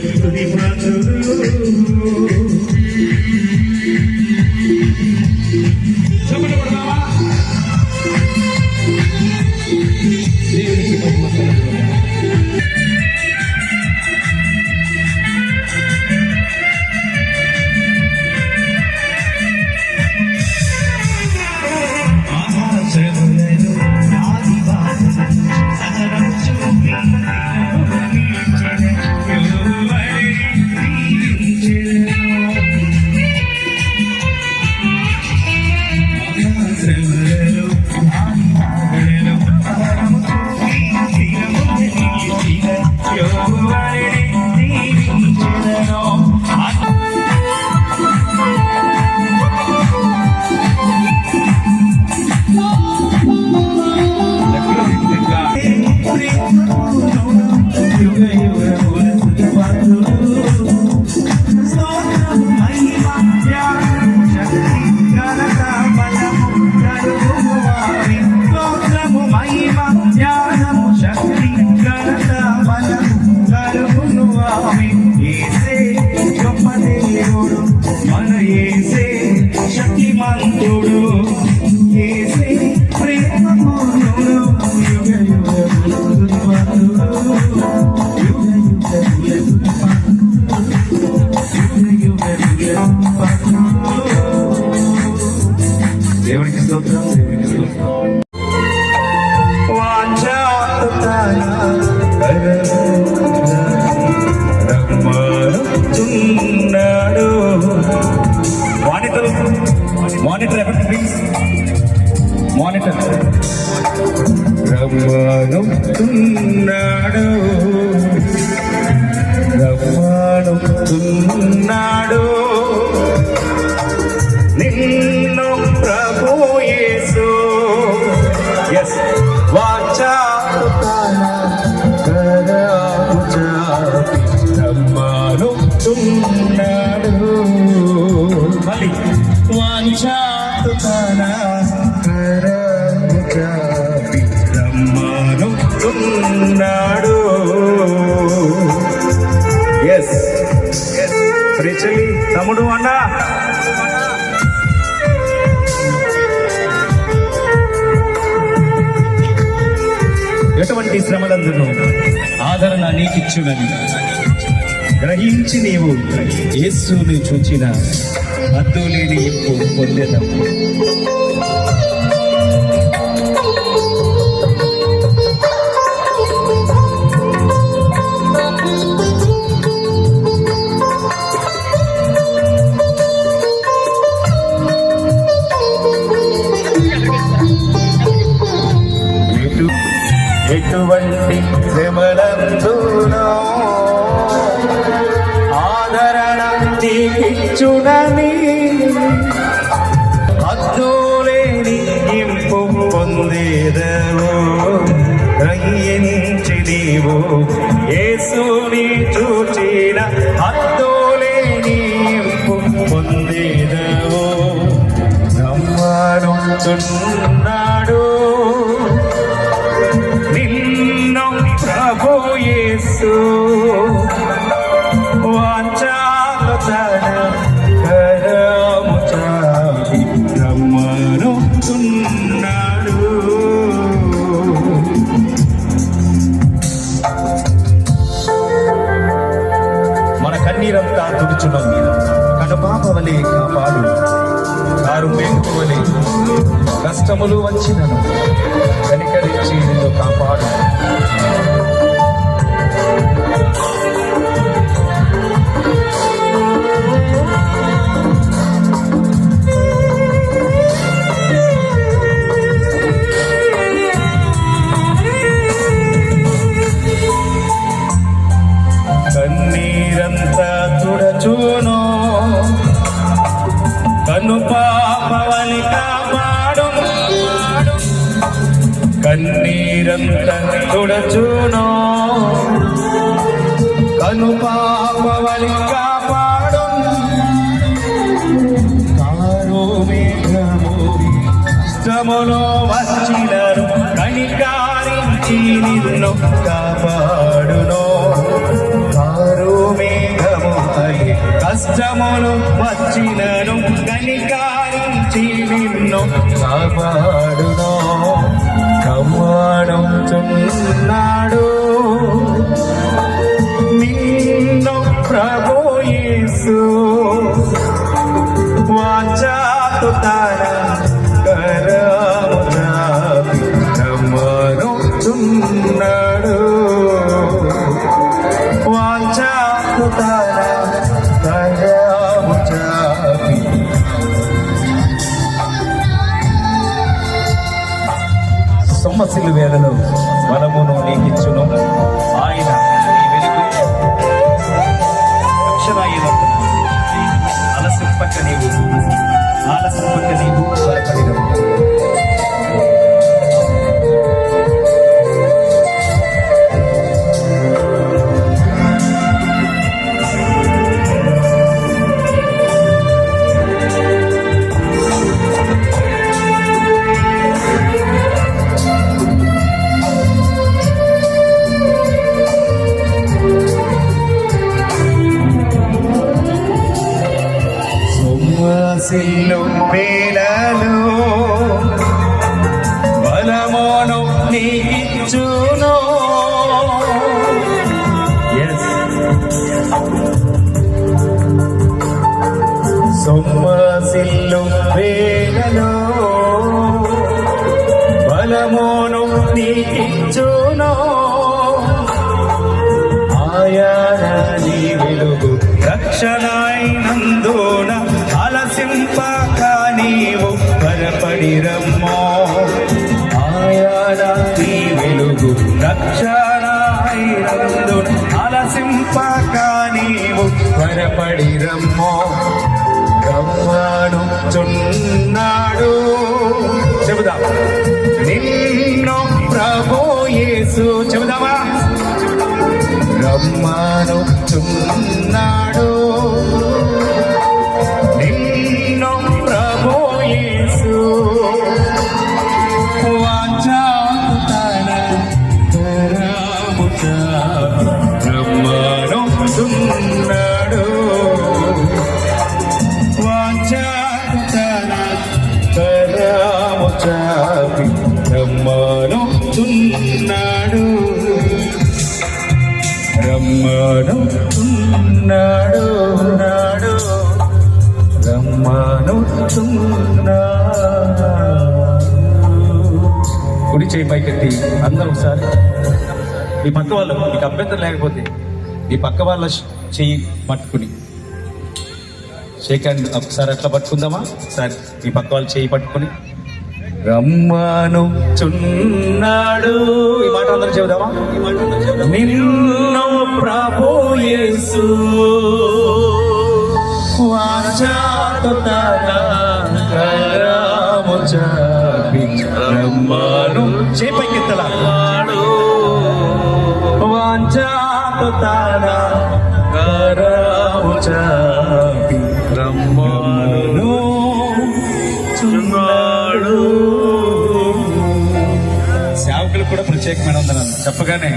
Cristo vivo. you. నిన్ను ప్రభు యేసు. Yes వాచాతన కరాపు మళ్ళీ. వాచాతన కరాపు చాపి రమ్మనుచున్నాడు ఎస్ ప్రచలి తమ్ముడు అన్నా. శ్రమలందును. ఆదరణ నీకిచ్చునని. గ్రహించి నీవు యేసుని చూచిన అద్దులేని ఇంపు పొందేదము ఎటువంటి శ్రమలందునో ఆదరణ నీకిచ్చునని అద్దులేని ఇంపు పొందేదవు రంగించి నీవు యేసుని చూచిన అద్దులేని ఇంపు పొందేదవు రమ్మనుచున్నాడు యేసు. వాచాలతన కరము చాపి రమ్మనుచున్నాడు మన కన్నీరంతా తుడుచున్నాం కనుపాప వలె కాపాడు. కారు మేకువలి కష్టములు వచ్చినను. కనికరించి నిన్ను కాపాడు. కను పాపవని కాపాడు కన్నీరంతా తుడచును కను పాపవని కాపాడు కారు మేఘము ఇష్టములో వచ్చినరు. కనికారించి నిన్ను కాపాడునో. కారు మే కష్టములు వచ్చినను కనికారించి నిన్ను కాపాడును కమ్మాడుచున్నాడు నిన్ను ప్రభు యేసు. వాచాతు తార బలమును నీకిచ్చును ఆయన నీ వెలుగు రక్షణాయుధం. అలసింపక నీవు. ఆలసింపక నీవు. బలపడిన సొమ్మసిల్లు వేళలో బలమోను నీకిచ్చును Yes. సొమ్మసిల్లు వేళలో బలమోను నీకిచ్చును ఆయన వెలుగు రక్షణ రమ్మను చున్నాడు చెబుదాం. నిన్ను ప్రభు యేసు. చెబుదామా? బ్రహ్మాను చున్నాడు. చాపి రమ్మను చున్నాడు రమ్మను ఉన్నాడు. నాడు రమ్మను కుడి చేయి పైకెత్తి అందరూ ఒకసారి. ఈ పక్క వాళ్ళు మీకు అభ్యంతరం లేకపోతే ఈ పక్క వాళ్ళ చెయ్యి పట్టుకుని. షేక్ హ్యాండ్ ఒకసారి అట్లా పట్టుకుందామా? సరే ఈ పక్క వాళ్ళు చేయి పట్టుకుని. రమ్మను చున్నాడు ఈ మాట అందరూ చెబుదామా? నిన్ను ప్రభు యేసు. వాచాతు తన కరము రమ్మను చేపకెత్తలాడు అభిషేక్ మేడం చెప్పగానే